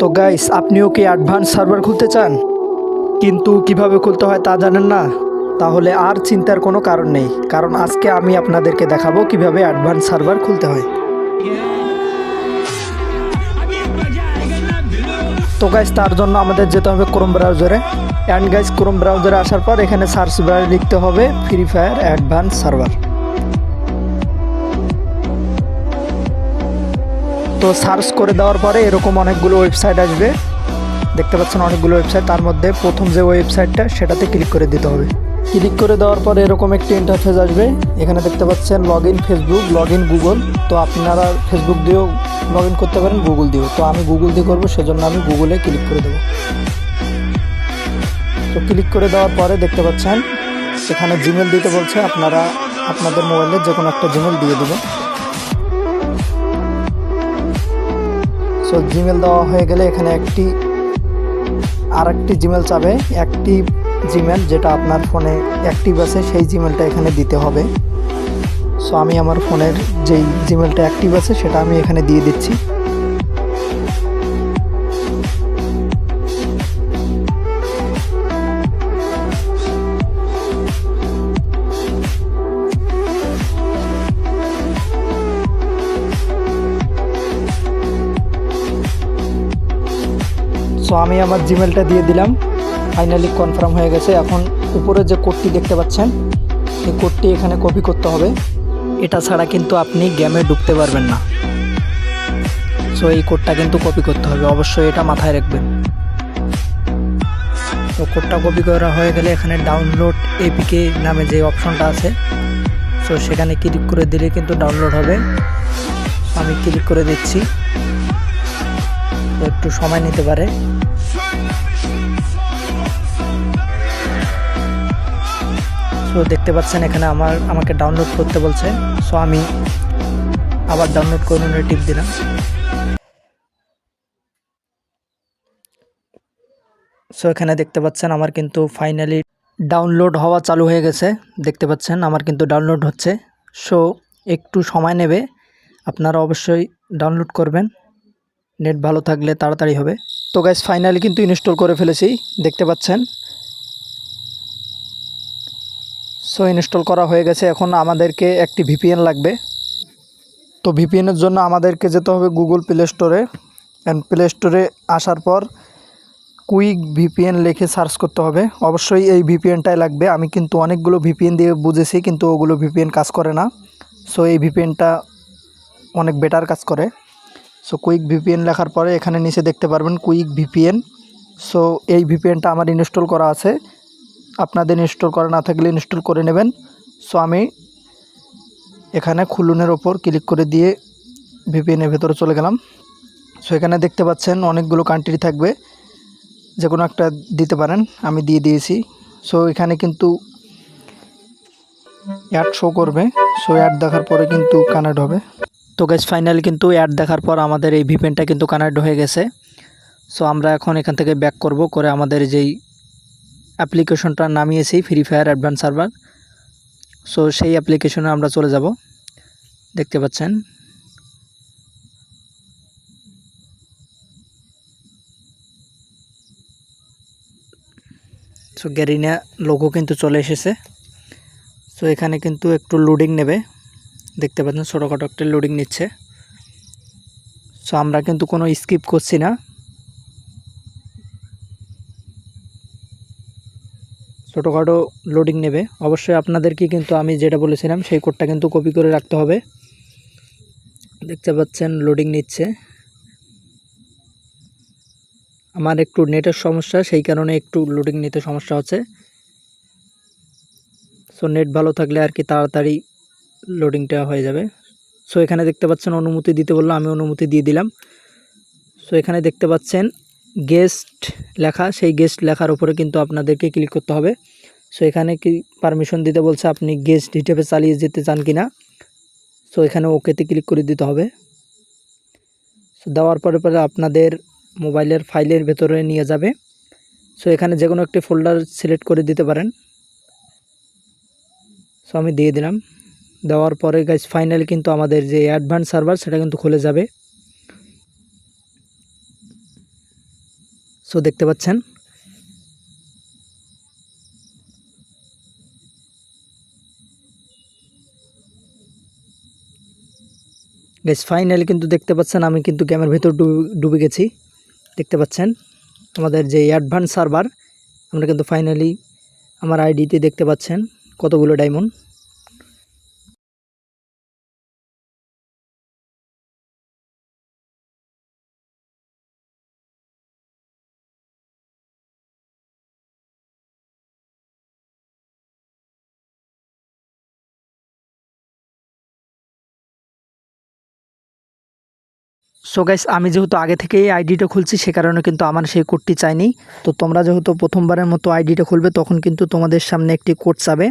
তো গাইস আপনিও কি অ্যাডভান্স সার্ভার খুলতে চান? কিন্তু কীভাবে খুলতে হয় তা জানেন না? তাহলে আর চিন্তার কোনো কারণ নেই। কারণ আজকে আমি আপনাদেরকে দেখাবো কীভাবে অ্যাডভান্স সার্ভার খুলতে হয়। তো গাইস তার জন্য আমাদের যেতে হবে ক্রোম ব্রাউজারে অ্যান্ড গাইস ক্রোম ব্রাউজারে আসার পর এখানে সার্চ বারে লিখতে হবে ফ্রি ফায়ার অ্যাডভান্স সার্ভার তো সার্চ করে দেওয়ার পরে এরকম অনেকগুলো ওয়েবসাইট আসবে। দেখতে পাচ্ছেন অনেকগুলো ওয়েবসাইট, তার মধ্যে প্রথম যে ওয়েবসাইটটা সেটাতে ক্লিক করে দিতে হবে। ক্লিক করে দেওয়ার পরে এরকম একটি ইন্টারফেস আসবে। এখানে দেখতে পাচ্ছেন log in Facebook log in Google তো আপনারা ফেসবুক দিয়েও লগ ইন করতে পারেন গুগল দিয়েও। তো আমি গুগল দিয়ে করব, সেজন্য আমি গুগলে ক্লিক করে দেবো। তো ক্লিক করে দেওয়ার পরে দেখতে পাচ্ছেন সেখানে জিমেল দিতে বলছে। আপনারা আপনাদের মোবাইলে যে কোনো একটা জিমেল দিয়ে দেবেন। সো জিমেল দেওয়া হয়ে গেলে এখানে একটি আর একটি জিমেল চাবে। একটি জিমেল যেটা আপনার ফোনে অ্যাক্টিভ আছে, সেই জিমেলটা এখানে দিতে হবে। সো আমি আমার ফোনের যেই জিমেলটা অ্যাক্টিভ আছে, সেটা আমি এখানে দিয়ে দিচ্ছি। সো আমি আমার জিমেলটা দিয়ে দিলাম। ফাইনালি কনফার্ম হয়ে গেছে। এখন উপরে যে কোডটি দেখতে পাচ্ছেন, এই কোডটি এখানে কপি করতে হবে। এটা ছাড়া কিন্তু আপনি গেমে ঢুকতে পারবেন না। সো এই কোডটা কিন্তু কপি করতে হবে। অবশ্যই এটা মাথায় রাখবেন। তো কোডটা কপি করা হয়ে গেলে এখানে ডাউনলোড এপিকে নামে যে অপশনটা আছে সো সেখানে ক্লিক করে দিলে কিন্তু ডাউনলোড হবে। আমি ক্লিক করে দিচ্ছি। একটু সময় নিতে পারে। সো দেখতে পাচ্ছেন এখানে আমার, আমাকে ডাউনলোড করতে বলছে। সো আমি আবার ডাউনলোড করে টিপ দিলাম। সো এখানে দেখতে পাচ্ছেন আমার কিন্তু ফাইনালি ডাউনলোড হওয়া চালু হয়ে গেছে। দেখতে পাচ্ছেন আমার কিন্তু ডাউনলোড হচ্ছে। সো একটু সময় নেবে। আপনারা অবশ্যই ডাউনলোড করবেন। নেট ভালো থাকলে তাড়াতাড়ি হবে। তো গাইজ ফাইনালি কিন্তু ইনস্টল করে ফেলেছি, দেখতে পাচ্ছেন? সো ইনস্টল করা হয়ে গেছে। এখন আমাদেরকে একটি ভিপিএন লাগবে। তো ভিপিএনের জন্য আমাদেরকে যেতে হবে গুগল প্লে স্টোরে অ্যান্ড প্লে স্টোরে আসার পর কুইক ভিপিএন লিখে সার্চ করতে হবে। অবশ্যই এই ভিপিএনটাই লাগবে। আমি কিন্তু অনেকগুলো ভিপিএন দিয়ে বুঝেছি, কিন্তু ওগুলো ভিপিএন কাজ করে না। সো এই ভিপিএনটা অনেক বেটার কাজ করে। সো কুইক ভিপিএন লেখার পরে এখানে নিচে দেখতে পারবেন কুইক ভিপিএন সো এই ভিপিএনটা আমার ইনস্টল করা আছে। আপনাদের ইনস্টল করা না থাকলে ইনস্টল করে নেবেন। সো আমি এখানে খুলুনের ওপর ক্লিক করে দিয়ে ভিপিএনের ভেতরে চলে গেলাম। সো এখানে দেখতে পাচ্ছেন অনেকগুলো কান্ট্রি থাকবে। যে কোনো একটা দিতে পারেন, আমি দিয়ে দিয়েছি। সো এখানে কিন্তু অ্যাড শো করবে। সো অ্যাড দেখার পরে কিন্তু কানেক্ট হবে। তো গ্যাস ফাইনালি কিন্তু অ্যাড দেখার পর আমাদের এই ভিপেনটা কিন্তু কানেক্ট হয়ে গেছে। সো আমরা এখন এখান থেকে ব্যাক করব করে আমাদের যেই অ্যাপ্লিকেশনটা নামিয়েছি Free Fire advance server so সেই অ্যাপ্লিকেশনে আমরা চলে যাব। দেখতে পাচ্ছেন। সো গ্যারিনা লোগো কিন্তু চলে এসেছে। সো এখানে কিন্তু একটু লোডিং নেবে। দেখতে পাচ্ছেন ছোটোখাটো একটা লোডিং নিচ্ছে। সো আমরা কিন্তু কোনো স্কিপ করছি না। ছোটোখাটো লোডিং নেবে। অবশ্যই আপনাদেরকে কিন্তু আমি যেটা বলেছিলাম, সেই কোডটা কিন্তু কপি করে রাখতে হবে। দেখতে পাচ্ছেন লোডিং নিচ্ছে। আমার একটু নেটের সমস্যা, সেই কারণে একটু লোডিং নিতে সমস্যা হচ্ছে। সো নেট ভালো থাকলে আর কি তাড়াতাড়ি লোডিংটা হয়ে যাবে। সো এখানে দেখতে পাচ্ছেন অনুমতি দিতে বলল, আমি অনুমতি দিয়ে দিলাম। সো এখানে দেখতে পাচ্ছেন গেস্ট লেখা, সেই গেস্ট লেখার উপরে কিন্তু আপনাদেরকে ক্লিক করতে হবে। সো এখানে কি পারমিশন দিতে বলছে, আপনি গেস্ট হিসেবে চালিয়ে যেতে চান কি না সো এখানে ওকেতে ক্লিক করে দিতে হবে। সো দেওয়ার পরে পরে আপনাদের মোবাইলের ফাইলের ভেতরে নিয়ে যাবে। সো এখানে যে কোনো একটি ফোল্ডার সিলেক্ট করে দিতে পারেন। সো আমি দিয়ে দিলাম। দেওয়ার পরে গাইজ ফাইনালি কিন্তু আমাদের যে অ্যাডভান্স সার্ভার সেটা কিন্তু খুলে যাবে। সো দেখতে পাচ্ছেন। গাইস ফাইনালি কিন্তু দেখতে পাচ্ছেন, আমি কিন্তু গেমের ভেতর ডুবে গেছি। দেখতে পাচ্ছেন, আমাদের যে অ্যাডভান্স সার্ভার আমরা কিন্তু ফাইনালি আমার আইডিতে দেখতে পাচ্ছেন কতগুলো ডায়মন্ড সো গাইস আমি যেহেতু আগে থেকেই আইডিটা খুলছি, সে কারণে কিন্তু আমার সেই কোডটি চাইনি। তো তোমরা যেহেতু প্রথমবারের মতো আইডিটা খুলবে, তখন কিন্তু তোমাদের সামনে একটি কোড চাবে।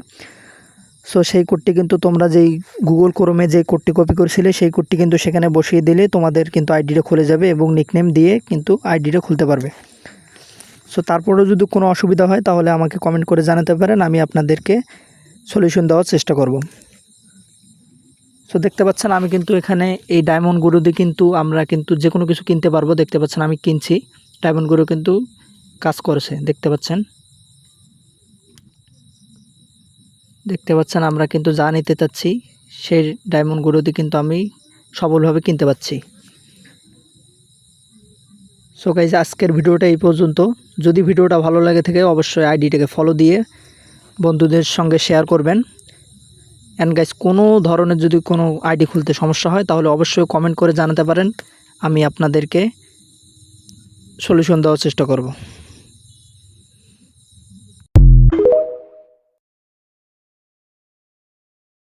সো সেই কোডটি কিন্তু তোমরা যেই গুগল ক্রোমে যে কোডটি কপি করেছিলে, সেই কোডটি কিন্তু সেখানে বসিয়ে দিলে তোমাদের কিন্তু আইডিটা খুলে যাবে এবং নিকনেম দিয়ে কিন্তু আইডিটা খুলতে পারবে। সো তারপরেও যদি কোনো অসুবিধা হয়, তাহলে আমাকে কমেন্ট করে জানাতে পারেন, আমি আপনাদেরকে সলিউশন দেওয়ার চেষ্টা করব। সো দেখতে পাচ্ছেন, আমি কিন্তু এখানে এই ডায়মন্ড ডায়মন্ডগুলো দিয়ে কিন্তু আমরা কিন্তু যে কোনো কিছু কিনতে পারব। দেখতে পাচ্ছেন, আমি কিনছি। ডায়মন্ড ডায়মন্ডগুলো কিন্তু কাজ করেছে, দেখতে পাচ্ছেন। দেখতে পাচ্ছেন, আমরা কিন্তু যা নিতে চাচ্ছি, সেই ডায়মন্ড ডায়মন্ডগুলো দিয়ে কিন্তু আমি সবলভাবে কিনতে পাচ্ছি। সো গাইজ আজকের ভিডিওটা এই পর্যন্ত। যদি ভিডিওটা ভালো লাগে থাকে, অবশ্যই আইডিটাকে ফলো দিয়ে বন্ধুদের সঙ্গে শেয়ার করবেন। অ্যান্ড গাইস কোনো ধরনের যদি কোনো আইডি খুলতে সমস্যা হয়, তাহলে অবশ্যই কমেন্ট করে জানাতে পারেন। আমি আপনাদেরকে সলিউশন দেওয়ার চেষ্টা করব।